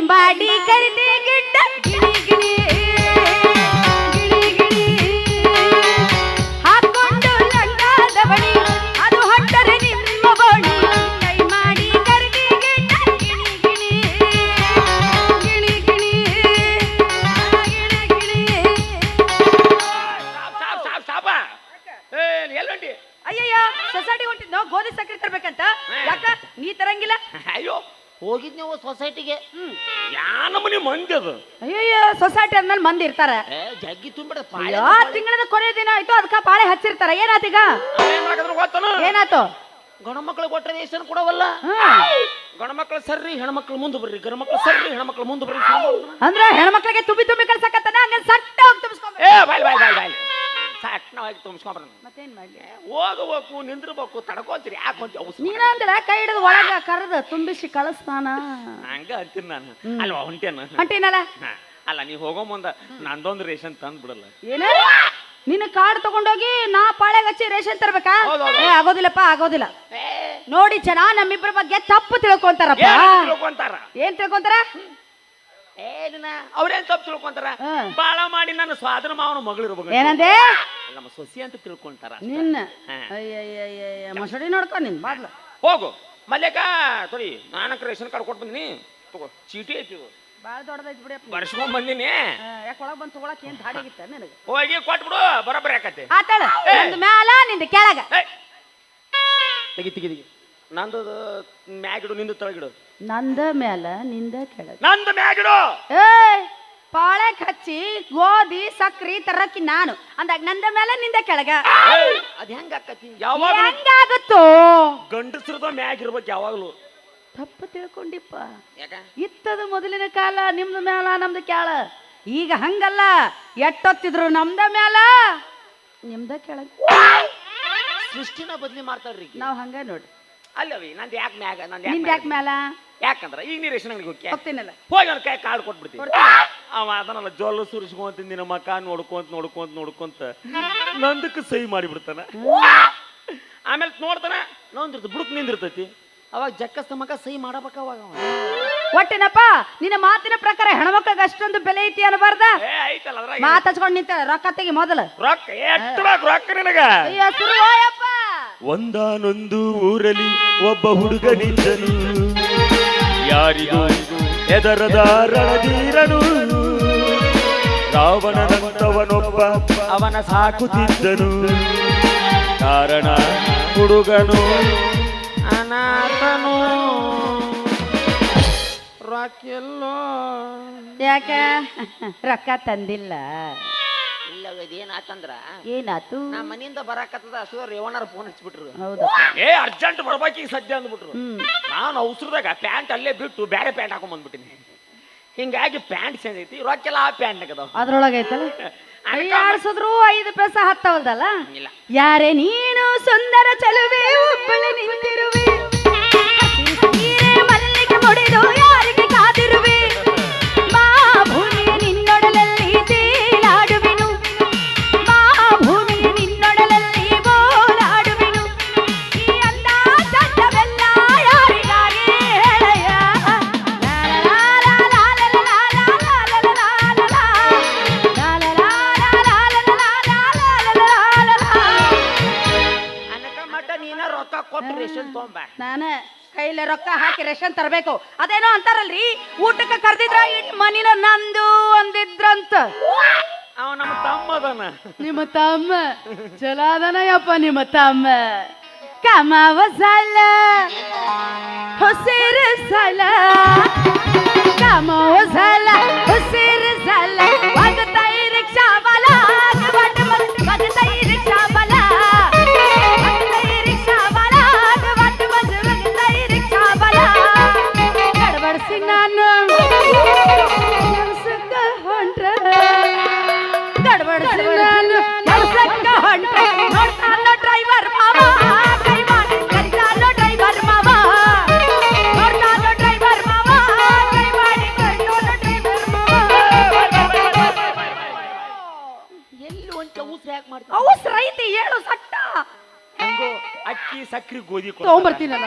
പാടി കരുതേ കിട്ടും. ಅದು ಅಯ್ಯಯ್ಯ ಸೊಸೈಟಿ ಅಂದ್ಮೇಲೆ ಮಂದಿ ಇರ್ತಾರ. ಏ ಜಗ್ಗಿ ತುಂಬಿಡ ಯಾ ತಿಂಗಳದ ಕೊನೆ ದಿನ ಆಯ್ತು ಅದಕ್ಕ ಪಾಳೆ ಹಚ್ಚಿರ್ತಾರ. ಏನಾತೀಗ ಏನ್ ಮಾಡಕದ್ರ ಗೊತ್ತನ? ಏನಾತು? ಗಂಡು ಕೊಟ್ಟರೆ ರೇಷನ್ ಕೊಡವಲ್ಲ? ಗಣಮಕ್ಳು ಸರ್ರಿ ಹೆಣ್ಮಕ್ಳು ಮುಂದೆ ಬರ್ರಿ. ಗಣಮಕ್ಳು ಮಕ್ಳು ಸರ್ರಿ ಹೆಣ್ಮಕ್ಳು ಮುಂದೆ ಬರ್ರಿ. ಅಂದ್ರ ಹೆಣ್ಮಕ್ಳಿಗೆ ತುಂಬಿ ತುಂಬಿ ಕಳ್ಸಕತ್ತಾನ? ಹಂಗ ಸಟ್ಟ ಹೋಗಿ ತುಂಬಿಸ್ಕೊಂಬ ಏ ಬಾಯ್ ಬಾಯ್ ಬಾಯ್ ಬಾಯ್. ಸಟ್ನವಾಗಿ ತುಂಬಿಸ್ಕೊಂಡ್ರ ಮತ್ತೇನ್ ಮಾಡ್ಲಿ? ಹೋಗಬೇಕು ನಿಂದಿರ್ಬೇಕು ತಡ್ಕೊಂತೀರಿ ಯಾಕೆ ಅಂತ ನೀನ ಅಂದ್ರ ಕೈ ಹಿಡಿದು ಒಳಗ ಕರೆದು ತುಂಬಿಸಿ ಕಳಿಸ್ತಾನ. ಹಂಗ ಅಂತೀನಿ ನಾನು. ಅಲ್ವಾ ಹೊಂಟೇನ? ಹೊಂಟೇನಲ್ಲ? ಅಲ್ಲ ನೀ ಹೋಗೋ ಮುಂದ ನಂದೊಂದು ರೇಷನ್ ತಂದು ಬಿಡಲ್ಲ. ಏನ? ನಿನ್ನ ಕಾರ್ಡ್ ತಗೊಂಡೋಗಿ ನಾ ಪಾಳೆಗೆ ಹಚ್ಚಿ ರೇಷನ್ ತರ್ಬೇಕಾ? ಏ ಆಗೋದಿಲ್ಲಪ್ಪ ಆಗೋದಿಲ್ಲ. ನೋಡಿ ಜನ ನಮ್ಮಿಬ್ಬರ ಬಗ್ಗೆ ತಪ್ಪು ತಿಳ್ಕೊಂತಾರಪ್ಪ. ತಿಳ್ಕೊಂತಾರ? ಏನ್ ತಿಳ್ಕೊಂತಾರ? ಏನಿನ ಅವ್ರೇನ್ ತಪ್ಪು ತಿಳ್ಕೊಂತಾರ. ಬಾಳ ಮಾಡಿ ನನ್ನ ಸ್ವಾದನ ಮಾವನ ಮಗಳು ಇರ್ಬೇಕು ಏನಂದೆ ನಮ್ಮ ಸೊಸಿ ಅಂತ ತಿಳ್ಕೊಂತಾರ. ನಿನ್ನ? ಹಾ. ಅಯ್ಯಯ್ಯಯ್ಯ ಮಸಡಿ ನೋಡ್ಕೊ ನಿನ್ ಬಾಡ್ಲ ಹೋಗು. ಮಲ್ಲೇಕ ತೊರಿ ನಾನಕ್ಕೆ ರೇಷನ್ ಕಾರ್ಡ್ ಕೊಟ್ಟು ಬಂದಿನಿ. ತಗೋ ಚೀಟಿ ಐತಿ ಇದು. ಬಾಳ ದೊಡ್ಡದೈತಿ ಬಿಡಿ ಬರ್ಸ್ಕೊಂಡ್ ಬಂದಿನಿ. ಯಾಕೆ ಒಳಗ್ ಬಂದು ತಗೊಳಕ್ ಏನ್ ಧಾಡಿಗಿತ್ತ ನಿನಗೆ? ಹೋಗಿ ಕೊಟ್ಬಿಡು ಬರೋಬ್ಬರಿ ಯಾಕತ್ತೆ ಆತಾಳ ನಂದು ಮ್ಯಾಲ ನಿಂದ ಕೆಳಗ! ತೆಗಿ ತೆಗಿ ತೆಗಿ. ನಂದು ಮ್ಯಾಗಿಡು ನಿಂದು ತಳಗಿಡು. ನಂದ ಮ್ಯಾಲ ನಿಂದ ಕೆಳಗ. ನಂದು ಮ್ಯಾಗಿಡು ಏಯ್ ಪಾಳೆ ಹಚ್ಚಿ ಗೋಧಿ ಸಕ್ರಿ ತರಕ್ಕಿ ನಾನು. ಅಂದಾಗ ನಂದ ಮ್ಯಾಲ ನಿಂದ ಕೆಳಗ. ಅದ ಹೆಂಗ ಆಕತಿ? ಯಾವಾಗ ಹೆಂಗಾಗುತ್ತೋ ಗಂಡಸ್ರದ ಮ್ಯಾಗ ಇರ್ಬೇಕು ಯಾವಾಗಲೂ. ತಪ್ಪು ತಿಳ್ಕೊಂಡಿಪ್ಪ. ಯಾಕ? ಇತ್ತದ ಮೊದಲಿನ ಕಾಲ ನಿಮ್ದು ಮ್ಯಾಲ ನಮ್ದು ಕ್ಯಾಳ. ಈಗ ಹಂಗಲ್ಲ ಎಟ್ಟೊತ್ತಿದ್ರು ನಮ್ದ ಮ್ಯಾಲ ನಿಮ್ದ ಕೆಳಗ. ಸೃಷ್ಟಿನ ಬದ್ಲಿ ಮಾಡ್ತಾರ್ರಿ ನಾವು ಹಂಗ ನೋಡ್ರಿ. ಅಲ್ಲವಿ ನಂದು ಯಾಕೆ ಮ್ಯಾಗ ನಂದು ನಿಂದ ಯಾಕೆ ಮ್ಯಾಲ? ಯಾಕಂದ್ರ ಈಗ ನೀ ರೇಷನ್ ಅಂಗಡಿಗೆ ಹೋಗಿ ಹೋಗ್ತೀನಲ್ಲ. ಹೋಗಿ ಅವ್ರ ಕೈ ಕಾರ್ಡ್ ಕೊಟ್ಬಿಡ್ತೀನಿ. ಅವ ಅದನ್ನೆಲ್ಲ ಜೊಲ್ಲು ಸುರಿಸ್ಕೊಂತ ನಿನ್ನ ಮಕ ನೋಡ್ಕೊಂತ ನೋಡ್ಕೊಂತ ನೋಡ್ಕೊಂತ ನಂದಕ್ಕೆ ಸಹಿ ಮಾಡಿಬಿಡ್ತಾನ. ಆಮೇಲೆ ನೋಡ್ತಾನ ನೊಂದಿರ್ತ ಬುಡಕ್ ನಿಂದಿರ್ತೈತಿ. ಅವಾಗ ಜಕ್ಕಸ್ತ ಮಗ ಸಹಿ ಮಾಡಬೇಕ ಅವಾಗ ಅವ. ಒಟ್ಟಿನಪ್ಪ ನಿನ್ನ ಮಾತಿನ ಪ್ರಕಾರ ಹೆಣ್ಮಕ್ಳಿಗೆ ಅಷ್ಟೊಂದು ಬೆಲೆ ಐತಿ ಅನ್ಬಾರ್ದ? ಏ ಐತಲ್ಲ ಅದ್ರಾಗ ಮಾತ್ ಹಚ್ಕೊಂಡ್ ನಿಂತ ರೊಕ್ಕ ತೆಗಿ ಮೊದಲ. ರೊಕ್ಕ ಎಷ್ಟು ಬೇಕು ರೊಕ್ಕ ನಿನಗ? ಅಯ್ಯೋ ಸುರು ಹೋಯಪ್ಪ. ಒಂದಾನೊಂದು ಊರಲ್ಲಿ ಒಬ್ಬ ಹುಡುಗನಿದ್ದನು. ಯಾರಿಗೂ ಎದರದ ರಣಧೀರನು. ರಾವಣನಂತವನೊಬ್ಬ ಅವನ ಸಾಕುತ್ತಿದ್ದನು ಕಾರಣ ಹುಡುಗನು ಅನಾಥನು. ರಾಕೆಲ್ಲೋ ಯಾಕ? ರೊಕ್ಕ ತಂದಿಲ್ಲ. ಇದೇನಾತಂದ್ರ ಏನಾತು? ನಾ ಮನಿಯಿಂದ ಬರಾಕತ್ತದ ಅಷ್ಟು ರೇವಣ್ಣರ ಫೋನ್ ಹಚ್ಬಿಟ್ರು ಹೌದಪ್ಪ ಏ ಅರ್ಜೆಂಟ್ ಬರ್ಬೇಕು ಈಗ ಸದ್ಯ ಅಂದ್ಬಿಟ್ರು. ನಾನು ಅವಸರದಾಗ ಪ್ಯಾಂಟ್ ಅಲ್ಲೇ ಬಿಟ್ಟು ಬೇರೆ ಪ್ಯಾಂಟ್ ಹಾಕೊಂಡ್ ಬಂದ್ಬಿಟ್ಟಿನಿ ಹಿಂಗಾಗಿ ಪ್ಯಾಂಟ್ ಚೇಂಜ್ ಐತಿ ರೊಕ್ಕೆಲ್ಲ ಆ ಪ್ಯಾಂಟ್ ಅದಾವ. ಅದ್ರೊಳಗೆ ಐತಲ್ಲ? ಕೈ ಆಡ್ಸಿದ್ರು ಐದು ಪೈಸೆ ಹತ್ತವಲ್ದಲ್ಲ? ಇಲ್ಲ. ಯಾರೇ ನೀನು ಸುಂದರ ಚಲುವೆ ಒಬ್ಬಳೆ ನಿಂತಿರುವೆ. ನಿಮ್ಮ ತಮ್ಮ. ಚಲೋ ಅದನ ಯಪ್ಪ ನಿಮ್ಮ ತಮ್ಮ. ಕಮಾವ ಸಾಲ ಹೊಸಿರ ಸಾಲ. ಕಮಾವ ಸಾಲ ಹೊಸಿರ ಸಕ್ರಿ ಗೋಧಿ ಗೋದಿ ತಗೊಂಬರ್ತೀನಲ್ಲ?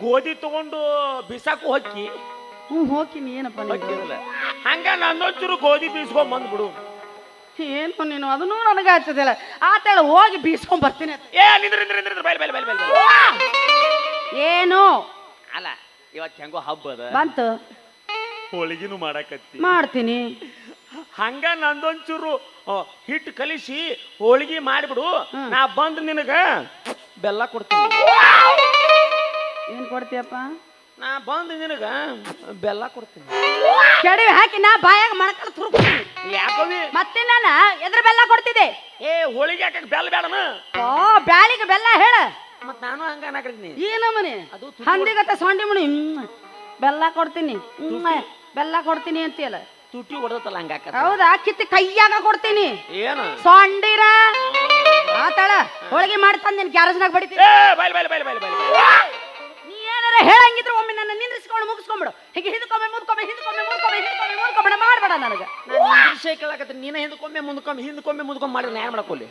ಗೋಧಿ ತಗೊಂಡು ಬಿಸಾಕು ಹೊಕ್ಕಿ. ಹ್ಞೂ ಹೋಗ್ತೀನಿ ಏನಪ್ಪ ನೀನು ಹಂಗ ನನ್ನೊಂಚೂರು ಗೋಧಿ ಬೀಸ್ಕೊಂಡ್ ಬಂದ್ಬಿಡು. ಏನು ನೀನು? ಅದನ್ನೂ ನನಗೆ ಹಚ್ಚದಿಲ್ಲ. ತಳ ಹೋಗಿ ಬೀಸ್ಕೊಂಡ್ ಬರ್ತೀನಿ ಅಂತ. ಏ ನಿಂದ್ರ ನಿಂದ್ರ ನಿಂದ್ರ ಬೈಲ್ ಬೈಲ್ ಬೈಲ್ ಬೈಲ್ ಏನು? ಅಲ್ಲ ಇವತ್ತು ಹೆಂಗೋ ಹಬ್ಬ ಅದ. ಬಂತು. ಹೋಳಿಗೆನೂ ಮಾಡಾಕತ್ತಿ. ಮಾಡ್ತೀನಿ. ಹಂಗ ನಂದೊಂಚೂರು ಆ, ಹಿಟ್ಟು ಕಲಿಸಿ ಹೋಳಿಗೆ ಮಾಡಿಬಿಡು. ನಾ ಬಂದು ನಿನಗ ಬೆಲ್ಲ ಕೊಡ್ತೀನಿ. ಏನು ಕೊಡ್ತೀಯಪ್ಪ? ನಾ ಬಂದು ನಿನಗ ಬೆಲ್ಲ ಕೊಡ್ತೀನಿ. ಕೆಡವಿ ಹಾಕಿ ನಾ ಬಾಯಾಗ ಮಣಕಲ್ ತುರುಕ್ತೀನಿ. ಯಾಕವಿ ಮತ್ತೆ ನಾನು ಎದ್ರ ಬೆಲ್ಲ ಕೊಡ್ತಿದ್ದೆ? ಏ ಹೋಳಿಗೆ ಹಾಕಕ್ ಬೆಲ್ಲ ಬೇಡನ ಓ ಬ್ಯಾಳಿಗೆ ಬೆಲ್ಲ ಹೇಳ. ಮತ್ ನಾನು ಹಂಗ ಅನ್ನಕತ್ತೀನಿ ಮನೆ? ಅದು ಹಂದಿಗತ್ತ ಸೊಂಡಿ ಮುನಿ ಬೆಲ್ಲ ಕೊಡ್ತೀನಿ. ಬೆಲ್ಲ ಕೊಡ್ತೀನಿ ಅಂತೀಯಲ್ಲ. ತುಟಿ ಹೊಡೆದಲ್ಲ ಹಂಗ ಹೌದಾ? ಕಿತ್ತಿ ಕೈಯಾಗ ಕೊಡ್ತೀನಿ. ಏನು? ಸೊಂಡಿರ ಆತಾಳ ಹೋಳಿಗೆ ಮಾಡ್ತಾನೆ ನೀನು ಗ್ಯಾರೇಜ್ನಾಗ ಬಡಿತೀನಿ. ಏ ಬೈಲ್ ಬೈಲ್ ಬೈಲ್ ಬೈಲ್ ಬೈಲ್ ನೀ ಏನಾರ ಹೇಳಂಗಿದ್ರು ಒಮ್ಮೆ ನನ್ನ ನಿಂದ್ರಿಸ್ಕೊಂಡು ಮುಗಿಸ್ಕೊಂಬಿಡು. ಹೀಗೆ ಹಿಂದ್ಕೊಮ್ಮೆ ಮುಂದ್ಕೊಮ್ಮೆ ಹಿಂದ್ಕೊಮ್ಮೆ ಮುಂದ್ಕೊಮ್ಮೆ ಹಿಂದ್ಕೊಮ್ಮೆ ಮುಂದ್ಕೊಮ್ಮೆ ಮಾಡ್ಬೇಡ ನನಗೆ. ನಾನು ಇಂಗ್ಲೀಷ್ ಕೇಳಕತ್ತೀನಿ. ನೀನ ಹಿಂದ್ಕೊಮ್ಮೆ ಮುಂದ್ಕೊಮ್ಮೆ ಹಿಂದ್ಕೊಮ್ಮೆ ಮುಂದ್ಕೊಮ್ಮೆ ಮಾಡಿದ್ರೆ ನಾ ಏನ್ ಮಾಡಕೋಲಿ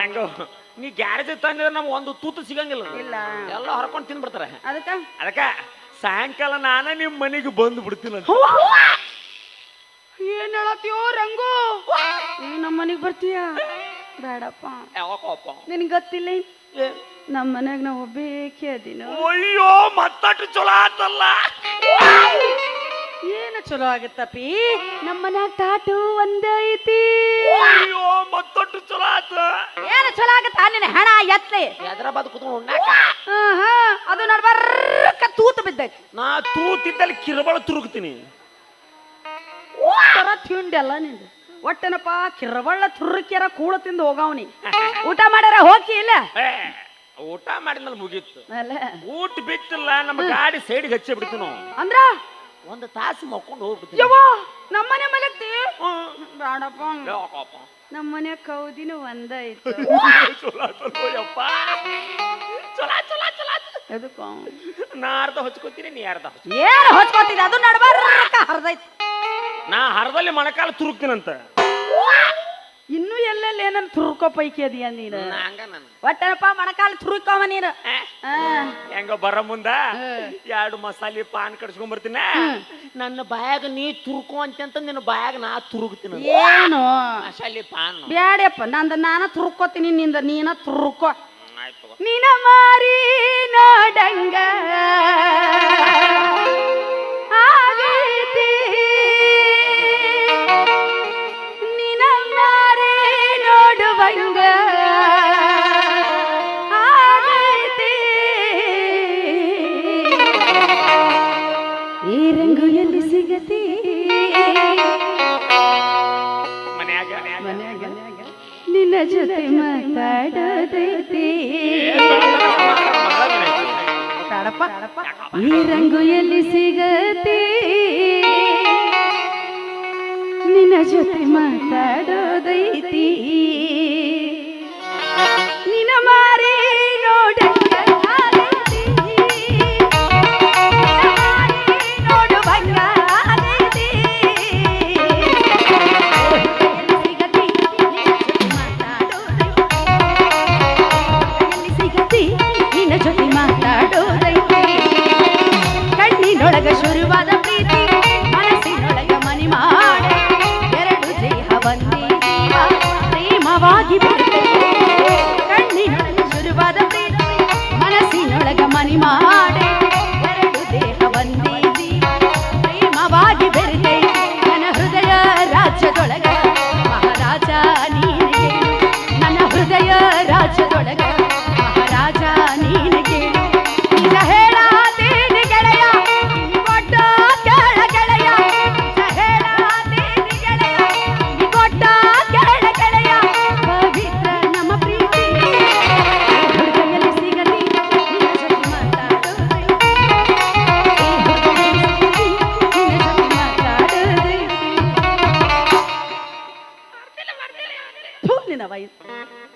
ಹೆಂಗ ನೀ ಗ್ಯಾರೇಜ್ ತಂದಿದ್ರೆ ನಮ್ಗೆ ಒಂದು ತೂತು ಸಿಗಂಗಿಲ್ಲ ಇಲ್ಲ. ಎಲ್ಲ ಹೊರಕೊಂಡು ತಿಂದ್ಬಿಡ್ತಾರೆ. ಅದಕ್ಕೆ? ಅದಕ್ಕ ಸಾಯಂಕಾಲ ನಾನೇ ನಿಮ್ ಮನೆಗೆ ಬಂದು ಬಿಡ್ತೀನಿ ಏನ್ ಹೇಳತ್ತೀಯೋ ರಂಗು? ನೀ ನಮ್ಮ ಮನೆಗೆ ಬರ್ತೀಯ? ಬೇಡಪ್ಪ. ಯಾಕಪ್ಪ ನಿನಗೆ ಗೊತ್ತಿಲ್ಲ? ನಮ್ಮ ಮನ್ಯಾಗ ನಾವು ಒಬ್ಬೇಕೆ ಅದೀನಿ. ಅಯ್ಯೋ ಮತ್ತಷ್ಟು ಚಲೋ ಆತಲ್ಲ. ಏನು ಚಲೋ ಆಗತ್ತಪ್ಪಿ? ನಮ್ಮ ಮನ್ಯಾಗ ತಾಟು ಒಂದೇ ಐತಿ ಅಯ್ಯೋ ಮತ್ತಷ್ಟು ಚಲೋ ಆತ. ಏನು ಚಲೋ ಆಗತ್ತ ನಿನ್ನ ಹೆಣ ಎತ್ಲಿ? ಹೈದರಾಬಾದ್ ಕುತ್ಕೊಂಡು ಉಣ್ಣಾಕ? ಹಾ ಅದು ನಡ್ಬರ್ಕ ತೂತು ಬಿದ್ದೈತಿ. ನಾ ತೂತಿದ್ದಲ್ಲಿ ಕಿರಬಳ ತುರುಕ್ತೀನಿ ತರ ತಿಂಡಿ ಅಲ್ಲ ನಿಂದು. ಒಟ್ಟನಪ್ಪ ಕಿರಬಳ್ಳ ತುರ್ಕ್ಯಾರ ಕೂಳ ತಿಂದು ಹೋಗವ್ನಿ. ಊಟ ಮಾಡ್ಯಾರ ಹೋಗಿ ಇಲ್ಲ? ಊಟ ಮಾಡಿದ್ಮೇಲೆ ಮುಗೀತು. ಅಲ್ಲ. ಊಟ ಬಿತ್ತಿಲ್ಲ ನಮ್ಮ ಗಾಡಿ ಸೈಡ್ಗೆ ಹಚ್ಚಿ ಬಿಡ್ತೀವಿ ನಾವು. ಅಂದ್ರ? ಒಂದು ತಾಸು ಮಕ್ಕೊಂಡು ಹೋಗ್ಬಿಡ್ತೀವಿ ಯವ್ವ ನಮ್ಮನೆ ಮಲಗ್ತಿ? ಹ್ಮ್. ಬೇಡಪ್ಪ ಯಾಕಪ್ಪ? ನಮ್ಮನೆ ಕೌದಿನ ಒಂದ ಐತಿ ಚಲೋ ಚಲೋ ಯಪ್ಪ ಚಲೋ ಚಲೋ ಚಲೋ ಎದಕ್ಕೋ? ನಾ ಅರ್ಧ ಹೊಚ್ಕೋತೀನಿ ನೀ ಅರ್ಧ ಹೊಚ್ಕೊ. ಏನ್ ಅದು ಅದು ಅರ್ಧ ಹರ್ದೈತಿ ನಾ ಹರದಲ್ಲಿ ಮೊಣಕಾಲು ತುರುಕ್ತೀನಂತ. ಇನ್ನೂ ಎಲ್ಲೆಲ್ಲಿ ಏನನ್ ತುರುಕೋ ಪೈಕಿ ಅದೀಯ ನೀನು? ಒಟ್ಟರಪ್ಪ ಹಂಗ ನಾನು ಒಟ್ಟನಪ್ಪ ಮಣಕಾಲ ತುರುಕೋವ ನೀನು. ಆ, ಹೆಂಗ ಬರ ಮುಂದ? ಎರಡು ಮಸಾಲೆ ಪಾನ್ ಕಡ್ಸ್ಕೊಂಡ್ ಬರ್ತೀನ. ನನ್ನ ಬಾಯಾಗ ನೀ ತುರ್ಕೋ ಅಂತ ನಿನ್ನ ಬಾಯಾಗ ನಾ ತುರುಗ್ತೀನಿ ಏನು? ಮಸಾಲೆ ಪಾನ್. ಬ್ಯಾಡಪ್ಪ ನಂದ ನಾನ ತುರ್ಕೋತೀನಿ ನಿಂದ ನೀನ ತುರ್ಕೋ. ಆಯ್ತು ನಿನ ಮಾರಿ ನೋಡಂಗ ನಿನ್ನ ಜೊತೆ ಮಾತಾಡೋದೈತಿ. ನಿನ್ನ ಮಾರಿ Everybody.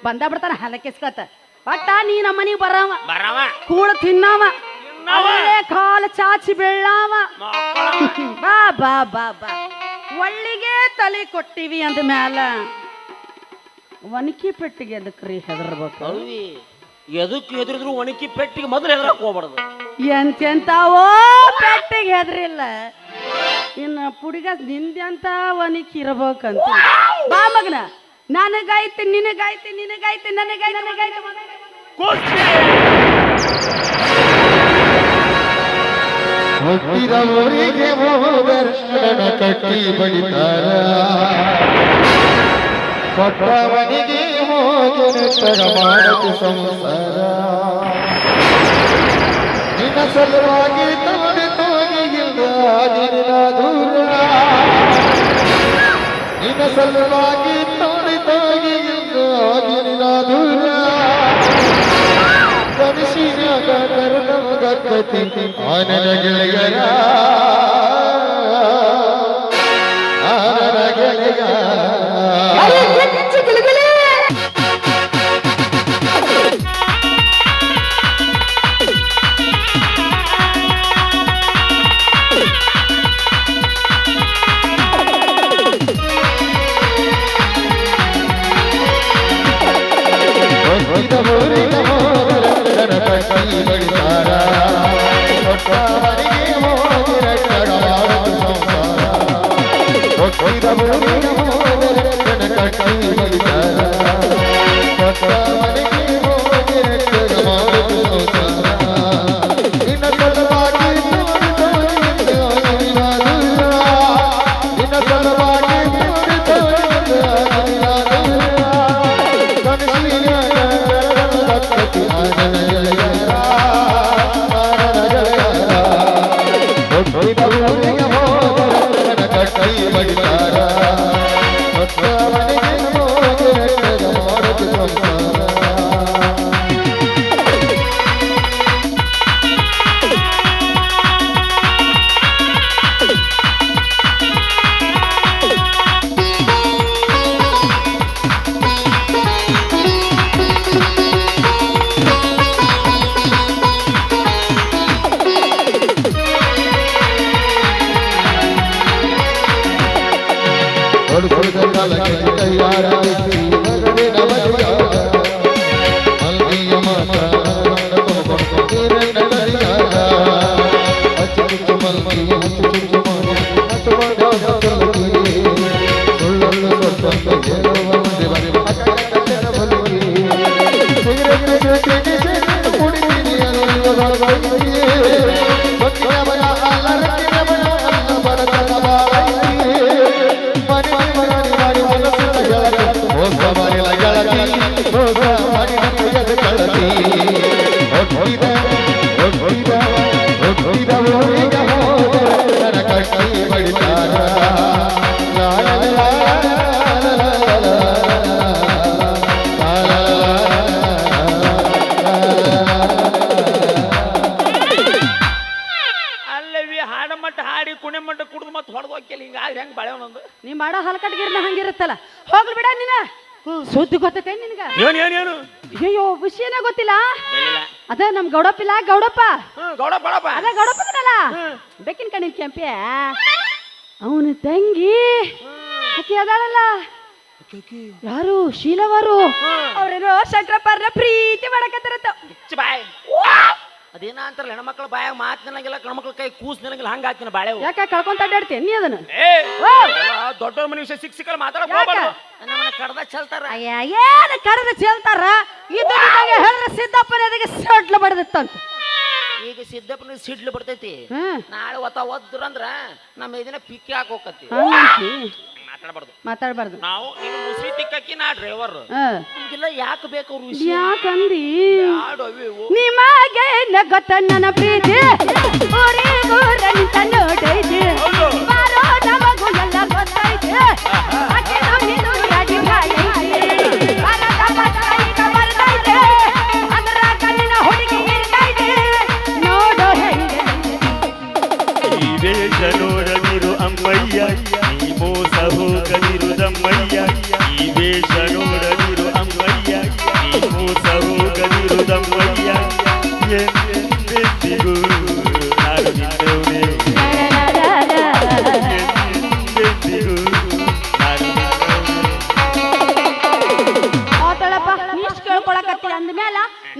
ಬಂದ ಬಿಡ್ತಾನ ಹಲಕೆಸ್ಕತ್ತ ಒಟ್ಟ ನೀ ನಮ್ಮ ಮನಿಗೆ ಬರವ. ಬರವ. ಕೂಡ ತಿನ್ನವ. ಅಲ್ಲೇ ಕಾಲು ಚಾಚಿ ಬೀಳಾವ. ಬಾ ಬಾ ಬಾ ಬಾ. ಒಳ್ಳಿಗೆ ತಲೆ ಕೊಟ್ಟಿವಿ ಅಂದ ಮ್ಯಾಲ. ಒನಕಿ ಪೆಟ್ಟಿಗೆ ಅದಕ್ರಿ ಹೆದರ್ಬೇಕು? ಎದಕ್ಕೆ ಹೆದರಿದ್ರು ಒಣಕಿ ಪೆಟ್ಟಿಗೆ ಮೊದಲು ಹೆದರಕ್ಕೆ ಹೋಗ್ಬಾರ್ದು. ಎಂತೆಂತಾವೋ ಪೆಟ್ಟಿಗೆ ಹೆದರಿಲ್ಲ. ಇನ್ನು ಪುಡಿಗ ನಿಂದ್ಯಂತ ಒನಕಿ ಇರ್ಬೇಕಂತ. ಬಾ ಮಗನ. ನನಗಾಯ್ತು ನಿನಗಾಯ್ತು ನಿನಗಾಯ್ತು ನನಗಾಯ್ತು ನನಗಾಯ್ತು. ಕುಸ್ತಿ ಹುಟ್ಟಿದ ಊರಿಗೆ ಹೋದರೆ ನನ್ನ ಕಟ್ಟಿ ಬಡಿತಾರ. ಕೊಟ್ಟವನಿಗೆ ನೆಟ್ಟಗ ಮಾಡತಿ ಸಂಸಾರ. ನಿನ್ನ ಸಲುವಾಗಿ ತೋಡಿ ತೋಗಿಲ್ಲ ನಿನ್ನ ದೂರ. ನಿನ್ನ ಸಲುವಾಗಿ ದೂರ ಕನಸಿನಾಗ ಕರ್ನಮಗ ಕತಿ ಆನನ ಗೆಳೆಯರ. ಆನನ ಹೊತ್ತಿದ ಊರಿಗೆ love. ಕಟ್ಟಿ ಹಲಕಟ್ಗಿರ್ನ ಹೋಗ್ಲಿ ಬಿಡ ನೀನ. ಸುದ್ದಿ ಗೊತ್ತೈತೆ ನಿನಗ. ಏನ್ ಏನ್ ಏನು? ಅಯ್ಯೋ ವಿಷಯನ ಗೊತ್ತಿಲ್ಲ. ಅದ ನಮ್ ಗೌಡಪ್ಪಿಲ್ಲ ಗೌಡಪ್ಪ. ಹ್ಮ್ ಗೌಡಪ್ಪ ಗೌಡಪ್ಪ. ಅದ ಗೌಡಪ್ಪನಲ್ಲ. ಬೆಕ್ಕಿನ ಕಣ್ಣಿನ ಕೆಂಪೆ. ಅವನ ತಂಗಿ. ಆಕಿ ಅದಾಳಲ್ಲ. ಯಾರು? ಶೀಲವರು. ಅವ್ರೇನೋ ಶಂಕರಪ್ಪರ್ನ ಪ್ರೀತಿ ಮಾಡಕತ್ತಾರತ್ತ ಅದೇನ ಅಂತಾರಲ್ಲ ಹೆಣ್ಮಕ್ಳ ಬಾಯಾಗ ಮಾತು ನಿಲ್ಲಂಗಿಲ್ಲ ಗಂಡ್ಮಕ್ಳ ಕೈ ಕೂಸ್ ನಿಲ್ಲಂಗಿಲ್ಲ ಹಂಗ ಹಾಕ್ತೀನಿ ಬಾಳೆ ಯಾಕ ಕಳ್ಕೊಂತ ಅಡ್ಡಾಡ್ತೀನಿ ನೀ ಅದನ್ನ. ಏ! ದೊಡ್ಡವ್ರ ಮನೆ ವಿಷಯ ಸಿಕ್ಕ ಸಿಕ್ಕಲ್ಲ ಮಾತಾಡಕ್? ಹೋಗ್ಬಾರ್ದು. ನಮ್ಮನ್ನ ಕಡ್ದ ಚಲ್ತಾರ. ಅಯ್ಯ ಏನ ಕರೆದು ಚೆಲ್ತಾರ? ಇದ್ದಂಗೆ ಹೇಳಿದ್ರೆ ಸಿದ್ದಪ್ಪನ ಎದೆಗೆ ಸಡ್ಲು ಬಡದಿತ್ತಂತ. ಈಗ ಸಿದ್ದಪ್ಪನ ಸಿಡ್ಲು ಬರ್ತೈತಿ ಹ್ಮ್. ನಾಳೆ ಒತ್ತ ಒದ್ರಂದ್ರ ನಮ್ಮ ಇದನ್ನ ಪಿಕ್ಕಿ ಹಾಕೋಕತ್ತಿ ಹಂಗಂತಿ. ಮಾತಾಡಬಾರ್ದು. ಮಾತಾಡ್ಬಾರ್ದು. ನಾವು ನೀನು ಮುಸ್ರಿ ತಿಕ್ಕಿ ನಾ ಡ್ರೈವರ್ ಹ. ನಮ್ಗೆಲ್ಲ ಯಾಕೆ ಬೇಕು ಅವ್ರ ವಿಷಯ ಯಾಕಂದಿ? ಯಾಡು ಅವು ಇವು. ನಿಮಗೆ ನಗತ ನನ್ನ ಪ್ರೀತಿ. ಊರಿಗೂರಂತ ನೋಡೈತಿ.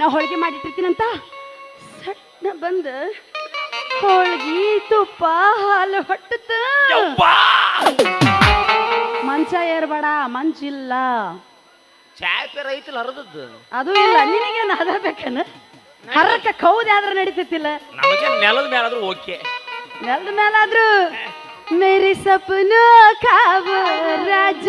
ನಾ ಹೋಳಿಗೆ ಮಾಡಿಟ್ಟಿರ್ತೀನಂತ ಸಣ್ಣ ಬಂದ ಹೋಳಿಗೆ ತುಪ್ಪ ಹಾಲು ಹೊಟ್ಟತ ಮಂಚ ಏರ್ಬೇಡ ಮಂಚಿಲ್ಲ. ಚಾಪೆ ಅದು ಇಲ್ಲ ನಿನಗೆ ಅದ ಹರಕ ಕೌದ್ ಆದ್ರೆ ನಡೀತಿತ್ತಿಲ್ಲ. ನಮಗೆ ನೆಲದ ಮೇಲಾದ್ರೂ ಓಕೆ. ನೆಲದ ಮೇಲಾದ್ರೂ ಮೇರಿ ಸಪನು ಕಾವ ರಾಜ.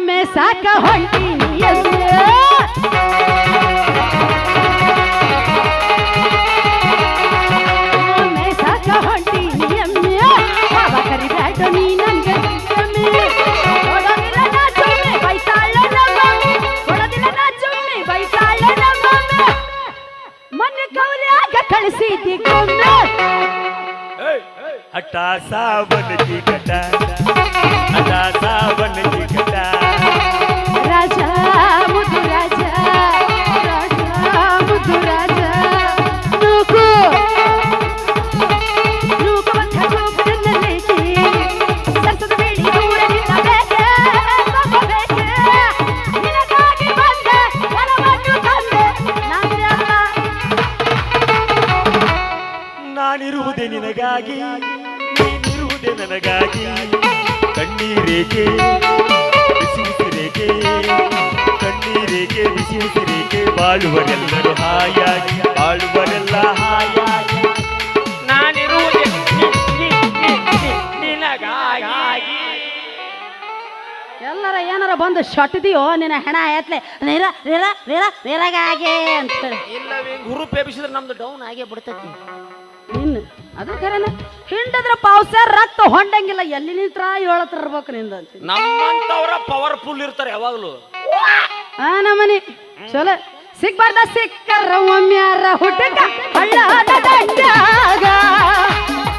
ನಮ್ಮ ಸಾಕ ಹೊಂಟೀನಿ ನಿನಗಾಗಿ ನೀನಿರುವುದೇ ನನಗಾಗಿ. ಕಣ್ಣೀರೇಕೆ ಬಿಸಿ ಉಸಿರೇಕೆ ಕಣ್ಣೀರೇಕೆ ಬಿಸಿ ಉಸಿರೇಕೆ ಬಾಳುವರೆಲ್ಲರೂ ಹಾಯಾಗಿ ಬಾಳುವರೆಲ್ಲ ಹಾಯಾಗಿ. ನಾನಿರುವುದೇ ನಿನಗಾಗಿ. ಎಲ್ಲರ ಏನಾರ ಬಂದು ಶಟ್ದಿಯೋ ನಿನ್ನ ಹೆಣ ಎತ್ಲೆ ರೇರ ರೇರ ನೀರ ರೇರಾಗೆ ಅಂತ ಇಲ್ಲ ಗುರು ಎಬ್ಬಿಸಿದ್ರೆ ನಮ್ದು ಡೌನ್ ಆಗೇ ಬಿಡ್ತೈತಿ. ನಿನ್ನ ಅದು ಕರೆನ ಹಿಂಡದ್ರ ಪಾವಸ ರಕ್ತ ಹೊಂಡಂಗಿಲ್ಲ. ಎಲ್ಲಿ ನಿಂತ್ರ ಹೇಳತ್ರ ಇರ್ಬೇಕು ನಿಂದ ಅಂತ. ನಮ್ಮಂತವ್ರ ಪವರ್ಫುಲ್ ಇರ್ತಾರೆ ಯಾವಾಗಲೂ. ಆ ನಮ್ಮನಿ. ಚಲೋ. ಸಿಗ್ಬಾರ್ದ ಸಿಕ್ಕರ ಒಮ್ಮ್ಯಾರ ಹುಡುಗ ಹಳ್ಳದ ದಂಡ್ಯಾಗ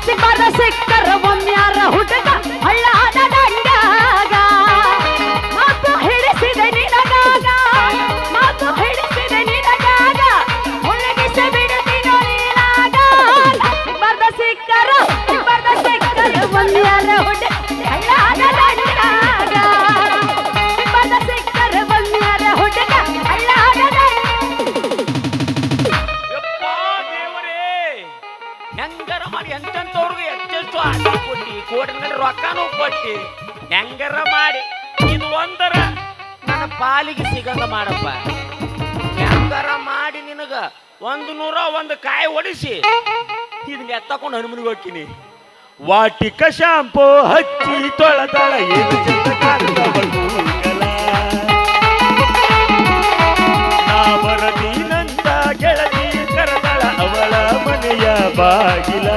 ಸಿಗ್ಬಾರ್ದ ಸಿಕ್ಕರ ಒಮ್ಮ್ಯಾರ ಹುಡುಗ ಹಳ್ಳದ ಪಾಲಿಗೆ ಸಿಗಂಗ ಮಾಡಪ್ಪ. ಹೆಂಗಾರ ಮಾಡಿ ನಿನಗ ಒಂದು ನೂರ ಒಂದು ಕಾಯಿ ಒಡಿಸಿ. ಇದನ್ನ ಎತ್ತಕೊಂಡು ಹನುಮನಿಗೆ ಹೋಗ್ತೀನಿ. ವಾಟಿಕ ಶಾಂಪು ಹಚ್ಚಿ ತೊಳೆದಳ ಬರತೀನಂತ ಗೆಳತಿ ಕರೆದಳ, ಅವಳ ಮನೆಯ ಬಾಗಿಲ.